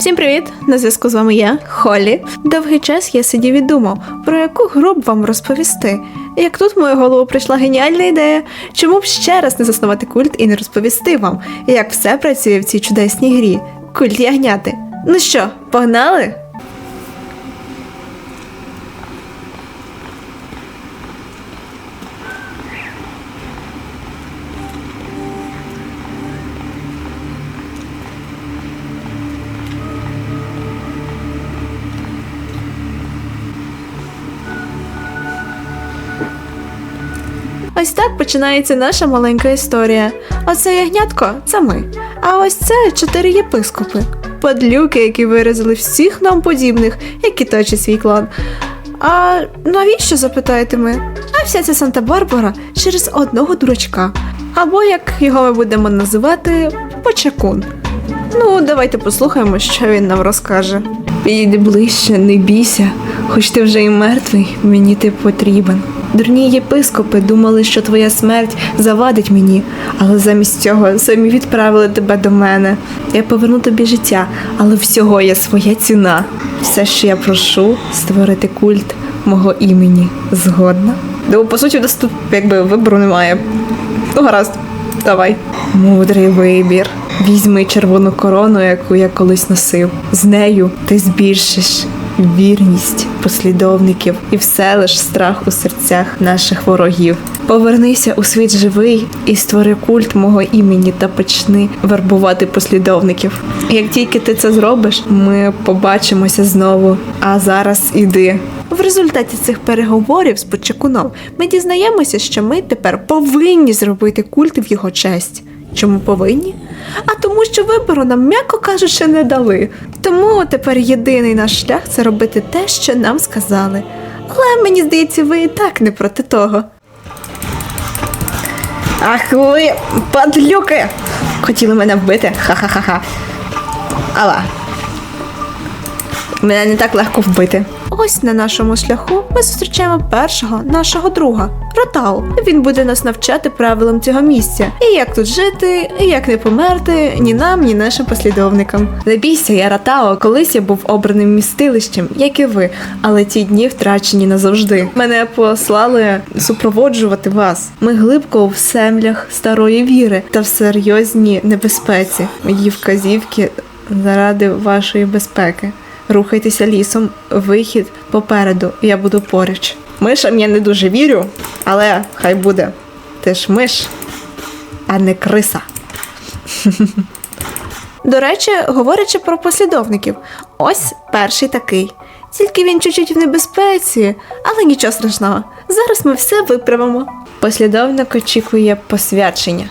Всім привіт! На зв'язку з вами я, Холі. Довгий час я сидів і думав, про яку гру б вам розповісти. І як тут в мою голову прийшла геніальна ідея, чому б ще раз не заснувати культ і не розповісти вам, як все працює в цій чудесній грі. Культ ягняти. Ну що, погнали? Ось так починається наша маленька історія. Оце ягнятко це ми. А ось це чотири єпископи. Подлюки, які виразили всіх нам подібних, які точать свій клан. А навіщо запитаєте ми? А вся ця Санта-Барбара через одного дурачка. Або як його ми будемо називати Почакун. Ну, давайте послухаємо, що він нам розкаже. Підійди ближче, не бійся, хоч ти вже і мертвий, мені ти потрібен. Дурні єпископи думали, що твоя смерть завадить мені, але замість цього самі відправили тебе до мене. Я поверну тобі життя, але всього є своя ціна. Все, що я прошу, створити культ мого імені. Згодна? Ну, по суті, тут якби вибору немає. Ну, гаразд, давай. Мудрий вибір. Візьми червону корону, яку я колись носив. З нею ти збільшиш вірність послідовників і вселиш страх у серцях наших ворогів. Повернися у світ живий і створи культ мого імені та почни вербувати послідовників. Як тільки ти це зробиш, ми побачимося знову. А зараз іди. В результаті цих переговорів з Почекуном ми дізнаємося, що ми тепер повинні зробити культ в його честь. Чому повинні? А тому, що вибору нам, м'яко кажучи, не дали. Тому тепер єдиний наш шлях це робити те, що нам сказали. Але мені здається, ви і так не проти того. Ах ви, падлюки! Хотіли мене вбити? Ха-ха-ха-ха. Ала. Мене не так легко вбити. Ось на нашому шляху ми зустрічаємо першого нашого друга Ротау. Він буде нас навчати правилам цього місця. І як тут жити, і як не померти ні нам, ні нашим послідовникам. Не бійся, я Ротао, колись я був обраним містилищем, як і ви, але ті дні втрачені назавжди. Мене послали супроводжувати вас. Ми глибко в землях старої віри та в серйозній небезпеці. Мої вказівки заради вашої безпеки. Рухайтеся лісом, вихід попереду, я буду поруч. Мишам я не дуже вірю, але хай буде. Ти ж миш, а не криса. До речі, говорячи про послідовників, ось перший такий. Тільки він чуть-чуть в небезпеці, але нічого страшного. Зараз ми все виправимо. Послідовник очікує посвячення.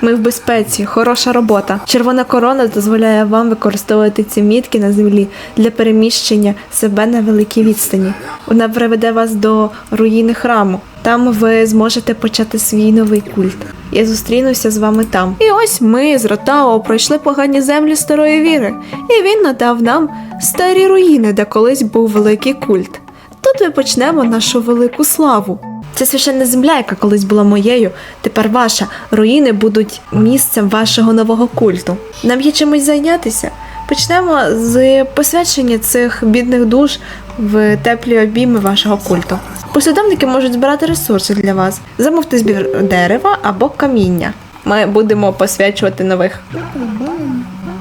Ми в безпеці, хороша робота. Червона корона дозволяє вам використовувати ці мітки на землі для переміщення себе на великій відстані. Вона приведе вас до руїни храму. Там ви зможете почати свій новий культ. Я зустрінуся з вами там. І ось ми з Ротао пройшли погані землі старої віри, і він надав нам старі руїни, де колись був великий культ. Тут ми почнемо нашу велику славу. Це священна земля, яка колись була моєю, тепер ваша. Руїни будуть місцем вашого нового культу. Нам є чимось зайнятися. Почнемо з посвячення цих бідних душ в теплі обійми вашого культу. Послідовники можуть збирати ресурси для вас. Замовте збір дерева або каміння. Ми будемо посвячувати нових.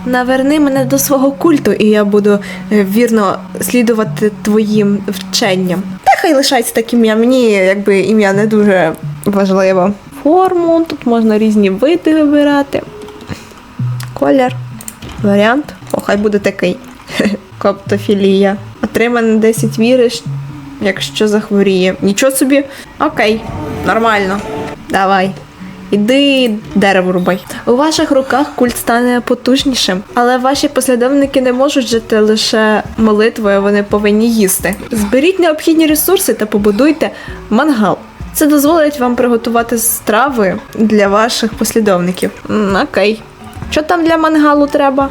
Наверни мене до свого культу, і я буду е, вірно слідувати твоїм вченням. Та хай лишається таким ім'я. Мені якби ім'я не дуже важливо. Форму, тут можна різні види вибирати. Колір, варіант. О, хай буде такий. Коптофілія. Отримане 10 віриш, якщо захворіє. Нічого собі. Окей, нормально. Давай. Іди дерево рубай. У ваших руках культ стане потужнішим, але ваші послідовники не можуть жити лише молитвою, вони повинні їсти. Зберіть необхідні ресурси та побудуйте мангал. Це дозволить вам приготувати страви для ваших послідовників. М, окей. Що там для мангалу треба?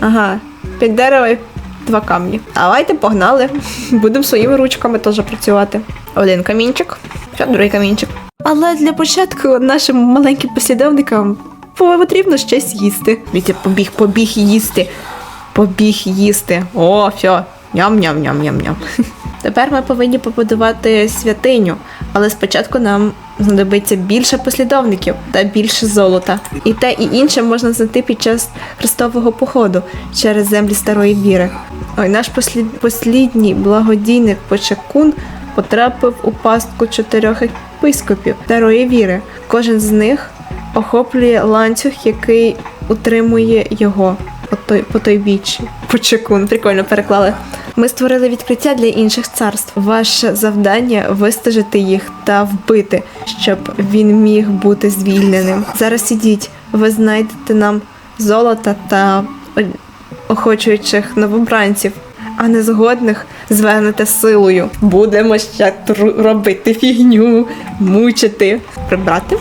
Ага, під дерево і два камні. Давайте погнали. Будемо своїми ручками теж працювати. Один камінчик, ще другий камінчик. Але для початку нашим маленьким послідовникам потрібно щось їсти. Вітя побіг, побіг їсти. побіг їсти. О, все, ням-ням-ням-ням-ням. Тепер ми повинні побудувати святиню, але спочатку нам знадобиться більше послідовників та більше золота. І те, і інше можна знайти під час хрестового походу через землі старої віри. Ой, наш послід... послідній благодійник Почекун потрапив у пастку чотирьох епископів старої віри. Кожен з них охоплює ланцюг, який утримує його по той, по той біччі. Почекун, прикольно переклали. Ми створили відкриття для інших царств. Ваше завдання вистежити їх та вбити, щоб він міг бути звільненим. Зараз ідіть, ви знайдете нам золота та охочуючих новобранців, а незгодних звернете силою. Будемо ще робити фігню, мучити, прибрати.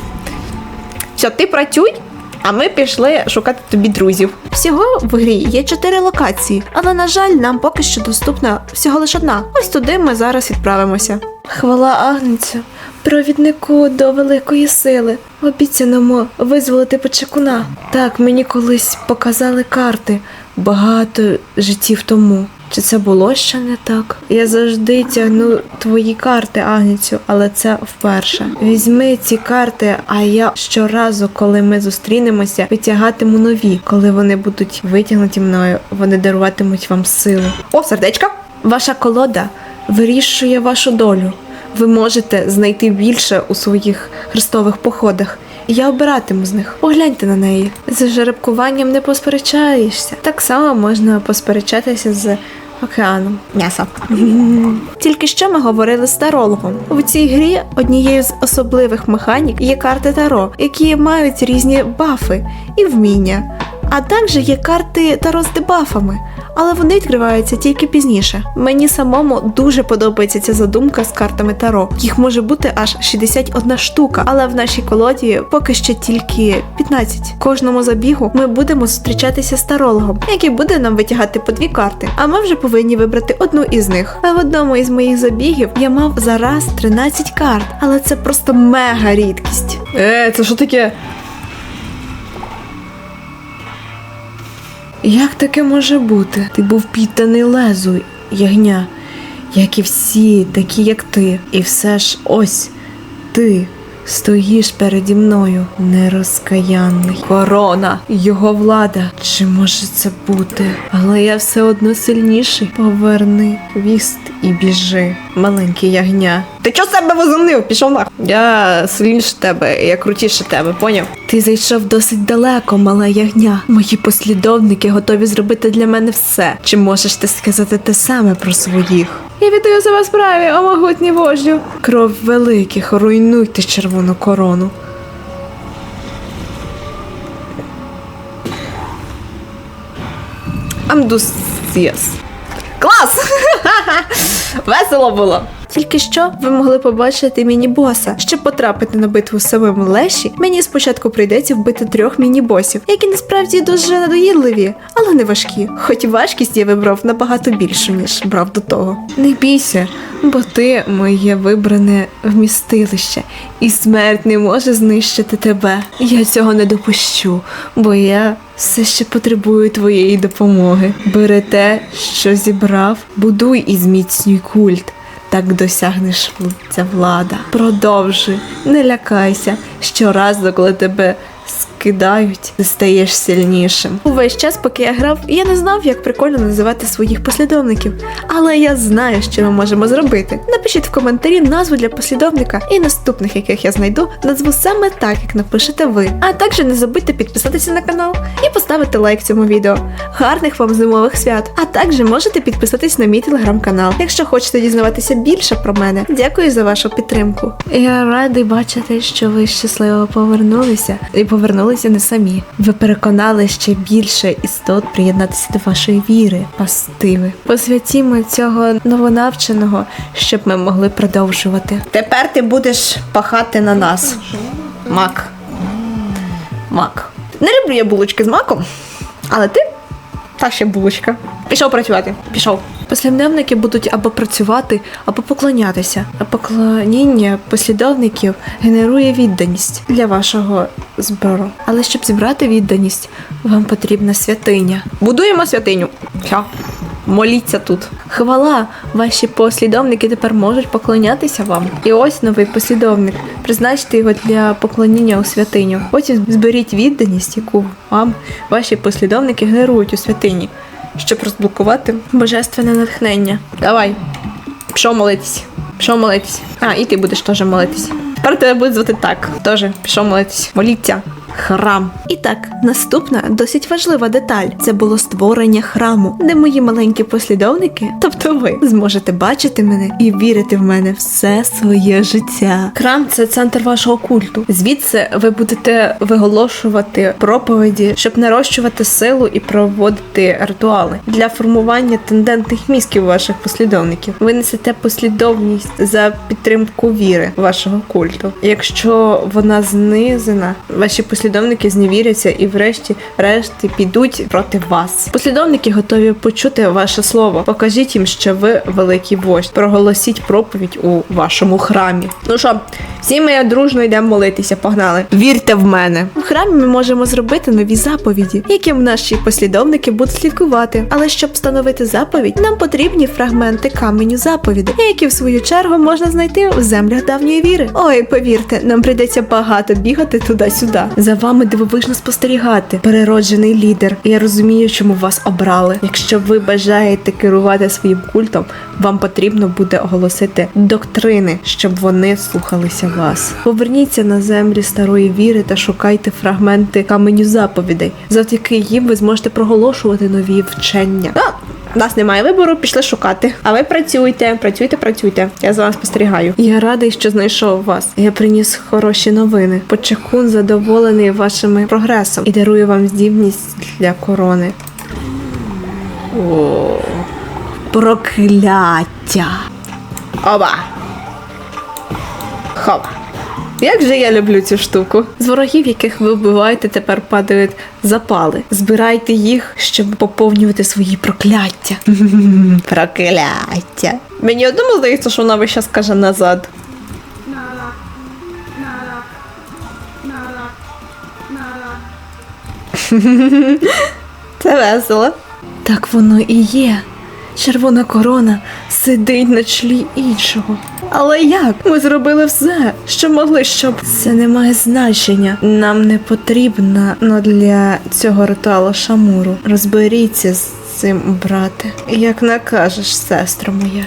Все, ти працюй, а ми пішли шукати тобі друзів. Всього в грі є чотири локації, але на жаль, нам поки що доступна всього лише одна. Ось туди ми зараз відправимося. Хвала Агнцю, провіднику до великої сили, обіцяному визволити почекуна. Так, мені колись показали карти багато життів тому. Чи це було ще не так? Я завжди тягну твої карти, Агніцю, але це вперше. Візьми ці карти, а я щоразу, коли ми зустрінемося, витягатиму нові. Коли вони будуть витягнуті мною, вони даруватимуть вам силу. О, сердечка! Ваша колода вирішує вашу долю. Ви можете знайти більше у своїх хрестових походах. Я обиратиму з них. Погляньте на неї. З жеребкуванням не посперечаєшся. Так само можна посперечатися з океаном. М'ясо. Тільки що ми говорили з тарологом. У цій грі однією з особливих механік є карти Таро, які мають різні бафи і вміння. А також є карти Таро з дебафами, але вони відкриваються тільки пізніше. Мені самому дуже подобається ця задумка з картами Таро. Їх може бути аж 61 штука, але в нашій колоді поки що тільки 15. Кожному забігу ми будемо зустрічатися з тарологом, який буде нам витягати по дві карти. А ми вже повинні вибрати одну із них. А в одному із моїх забігів я мав зараз 13 карт, але це просто мега рідкість. Е, це що таке? Як таке може бути? Ти був підданий лезу, ягня, як і всі, такі як ти. І все ж ось ти стоїш переді мною, нерозкаянний. Корона, його влада. Чи може це бути? Але я все одно сильніший. Поверни віст і біжи, маленький ягня. Ти чого себе возомнив? Пішов нах. Я сильніше тебе, я крутіше тебе, поняв? Ти зайшов досить далеко, мале ягня. Мої послідовники готові зробити для мене все. Чи можеш ти сказати те саме про своїх? Я віддаю себе справі, о могутній вождю. Кров великих, руйнуйте червону корону. Амдусіас. Клас! Весело було. Тільки що ви могли побачити міні-боса. Щоб потрапити на битву з самим Леші, мені спочатку прийдеться вбити трьох міні-босів, які насправді дуже надоїдливі, але не важкі. Хоч важкість я вибрав набагато більшу, ніж брав до того. Не бійся, бо ти моє вибране вмістилище, і смерть не може знищити тебе. Я цього не допущу, бо я все ще потребую твоєї допомоги. Бери те, що зібрав, будуй і зміцнюй культ. Так досягнеш ця влада. Продовжуй, не лякайся. Щоразу, коли тебе скидають, ти стаєш сильнішим. Увесь час, поки я грав, я не знав, як прикольно називати своїх послідовників. Але я знаю, що ми можемо зробити. Напишіть в коментарі назву для послідовника і наступних, яких я знайду, назву саме так, як напишете ви. А також не забудьте підписатися на канал і поставити лайк цьому відео. Гарних вам зимових свят! А також можете підписатись на мій телеграм-канал, якщо хочете дізнаватися більше про мене. Дякую за вашу підтримку. Я радий бачити, що ви щасливо повернулися і повернулися не самі. Ви переконали ще більше істот приєднатися до вашої віри, пастиви. Посвятімо цього новонавченого, щоб ми могли продовжувати. Тепер ти будеш пахати на нас. Мак. Мак. Не люблю я булочки з маком, але ти та ще булочка. Пішов працювати. Пішов. Послідовники будуть або працювати, або поклонятися. А поклоніння послідовників генерує відданість для вашого збору. Але щоб зібрати відданість, вам потрібна святиня. Будуємо святиню. Все. Моліться тут. Хвала, ваші послідовники тепер можуть поклонятися вам. І ось новий послідовник. Призначте його для поклоніння у святиню. Потім зберіть відданість, яку вам ваші послідовники генерують у святині, щоб розблокувати божественне натхнення. Давай, пішов молитись. Пішов молитись. А, і ти будеш теж молитись. Тепер тебе буде звати так. Теж пішов молитись. Моліться. Храм. І так, наступна досить важлива деталь це було створення храму, де мої маленькі послідовники, тобто ви, зможете бачити мене і вірити в мене все своє життя. Храм це центр вашого культу. Звідси ви будете виголошувати проповіді, щоб нарощувати силу і проводити ритуали для формування тендентних мізків ваших послідовників. Ви несете послідовність за підтримку віри вашого культу. Якщо вона знизена, ваші послідовники зневіряться і, врешті, решті підуть проти вас. Послідовники готові почути ваше слово. Покажіть їм, що ви великий вождь. Проголосіть проповідь у вашому храмі. Ну що, всі ми дружно йдемо молитися. Погнали. Вірте в мене. В храмі ми можемо зробити нові заповіді, яким наші послідовники будуть слідкувати. Але щоб встановити заповідь, нам потрібні фрагменти каменю заповіді, які в свою чергу можна знайти в землях давньої віри. Ой, повірте, нам прийдеться багато бігати туди-сюди. За вами дивовижно спостерігати. Перероджений лідер. Я розумію, чому вас обрали. Якщо ви бажаєте керувати своїм культом, вам потрібно буде оголосити доктрини, щоб вони слухалися вас. Поверніться на землі старої віри та шукайте фрагменти каменю заповідей. Завдяки їм ви зможете проголошувати нові вчення. У нас немає вибору, пішли шукати. А ви працюйте, працюйте, працюйте. Я за вами спостерігаю. Я радий, що знайшов вас. Я приніс хороші новини. Почекун задоволений вашими прогресом і дарує вам здібність для корони. О, прокляття. Оба. Хова. Як же я люблю цю штуку. З ворогів, яких ви вбиваєте, тепер падають запали. Збирайте їх, щоб поповнювати свої прокляття. Прокляття. Мені одному здається, що вона весь час каже назад. Це весело. Так воно і є. Червона корона сидить на чолі іншого. Але як? Ми зробили все, що могли, щоб це не має значення. Нам не потрібно ну, для цього ритуалу шамуру. Розберіться з цим, брате. Як накажеш, сестра моя.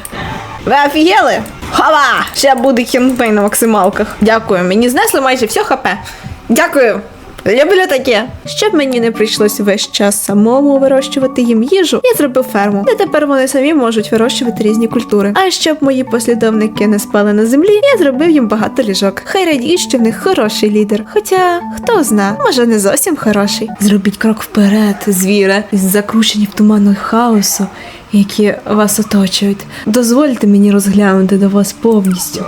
Ви офігели? Хова! Ще буде хінпей на максималках. Дякую, мені знесли майже все хп. Дякую. Люблю таке. Щоб мені не прийшлось весь час самому вирощувати їм їжу, я зробив ферму, де тепер вони самі можуть вирощувати різні культури. А щоб мої послідовники не спали на землі, я зробив їм багато ліжок. Хай радіють, що в них хороший лідер. Хоча хто зна, може не зовсім хороший. Зробіть крок вперед, звіре, закручені в туману хаосу. Які вас оточують, дозвольте мені розглянути до вас повністю.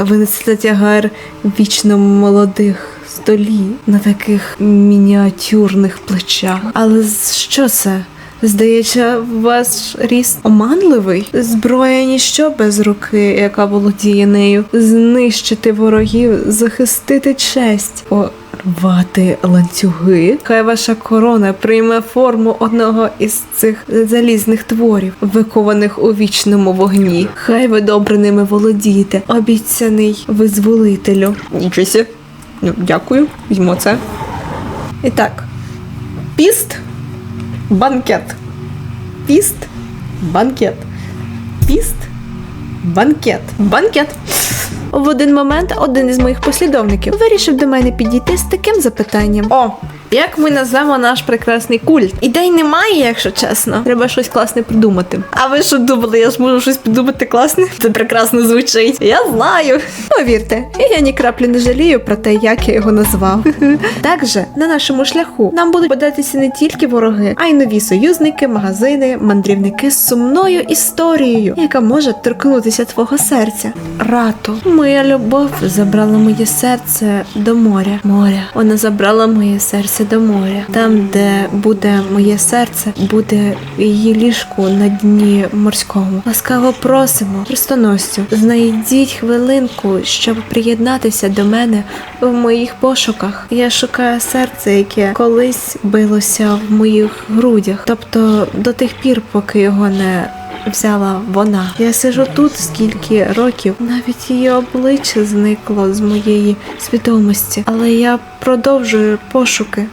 Ви несете тягар вічно молодих столі на таких мініатюрних плечах. Але що це? Здається, ваш ріст оманливий. Зброя ніщо без руки, яка володіє нею. Знищити ворогів, захистити честь. Порвати ланцюги. Хай ваша корона прийме форму одного із цих залізних творів, викованих у вічному вогні. Хай ви добре ними володієте, обіцяний визволителю. Нічого. Ну, дякую, візьмо це. І так. Піст, банкет. Піст, банкет. Піст, банкет. Банкет. В один момент один із моїх послідовників вирішив до мене підійти з таким запитанням: О, як ми назвемо наш прекрасний культ? Ідей немає, якщо чесно. Треба щось класне придумати. А ви що думали, я зможу щось придумати класне? Це прекрасно звучить. Я знаю. Повірте, я ні краплі не жалію про те, як я його назвав. Також на нашому шляху нам будуть податися не тільки вороги, а й нові союзники, магазини, мандрівники з сумною історією, яка може торкнутися твого серця. Рато, моя любов забрала моє серце до моря. Моря. Вона забрала моє серце повернутися до моря. Там, де буде моє серце, буде її ліжку на дні морському. Ласкаво просимо, хрестоносцю, знайдіть хвилинку, щоб приєднатися до мене в моїх пошуках. Я шукаю серце, яке колись билося в моїх грудях, тобто до тих пір, поки його не взяла вона. Я сижу тут скільки років, навіть її обличчя зникло з моєї свідомості, але я продовжую пошуки.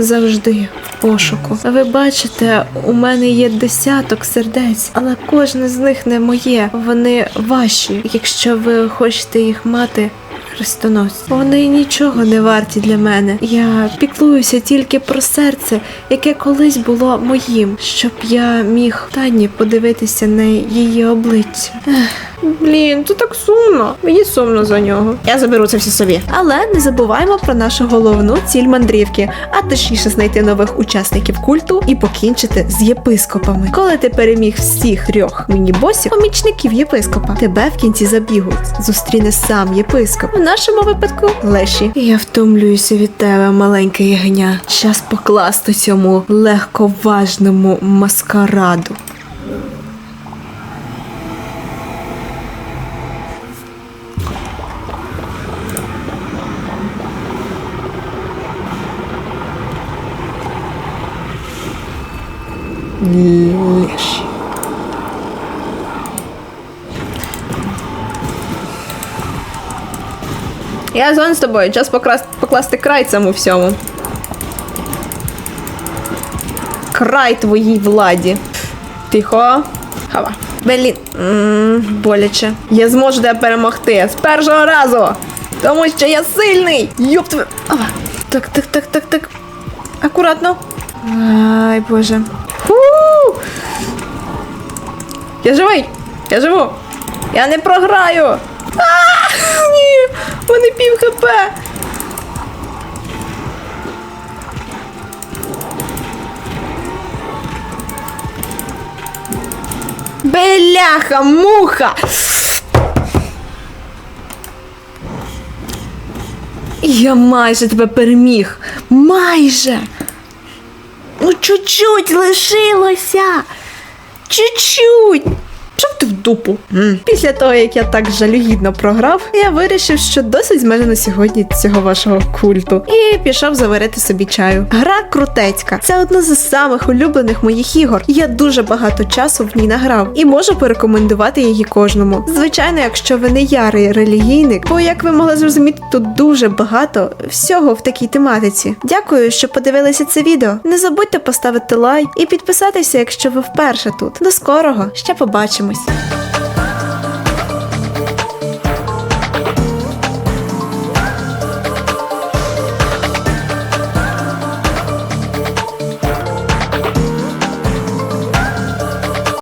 Завжди в пошуку. Ви бачите, у мене є десяток сердець, але кожне з них не моє. Вони ваші. Якщо ви хочете їх мати, хрестоносці. Вони нічого не варті для мене. Я піклуюся тільки про серце, яке колись було моїм, щоб я міг Тані подивитися на її обличчя. Блін, то так сумно. Мені сумно за нього. Я заберу це все собі. Але не забуваємо про нашу головну ціль мандрівки, а точніше знайти нових учасників культу і покінчити з єпископами. Коли ти переміг всіх трьох міні-босів, помічників єпископа, тебе в кінці забігу зустріне сам єпископ. У нашому випадку Леші. Я втомлююся від тебе, маленьке ягня. Час покласти цьому легковажному маскараду. Леші. Я згоден з тобою, час покласти, покласти край цьому всьому. Край твоїй владі. Тихо. Хава. Блін. Боляче. Я зможу тебе перемогти з першого разу. Тому що я сильний. Йоп твою. Так, так, так, так, так. Акуратно. Ай, боже. Фу! Я живий! Я живу! Я не програю! А, ні! Мене пів хп! Беляха, муха! Я майже тебе переміг! Майже! Чуть-чуть лишилося! Чуть-чуть! Ти в дупу. Після того, як я так жалюгідно програв, я вирішив, що досить з мене на сьогодні цього вашого культу. І пішов заварити собі чаю. Гра крутецька. Це одна з самих улюблених моїх ігор. Я дуже багато часу в ній награв і можу порекомендувати її кожному. Звичайно, якщо ви не ярий релігійник, бо як ви могли зрозуміти, тут дуже багато всього в такій тематиці. Дякую, що подивилися це відео. Не забудьте поставити лайк і підписатися, якщо ви вперше тут. До скорого, ще побачимось. Podcast.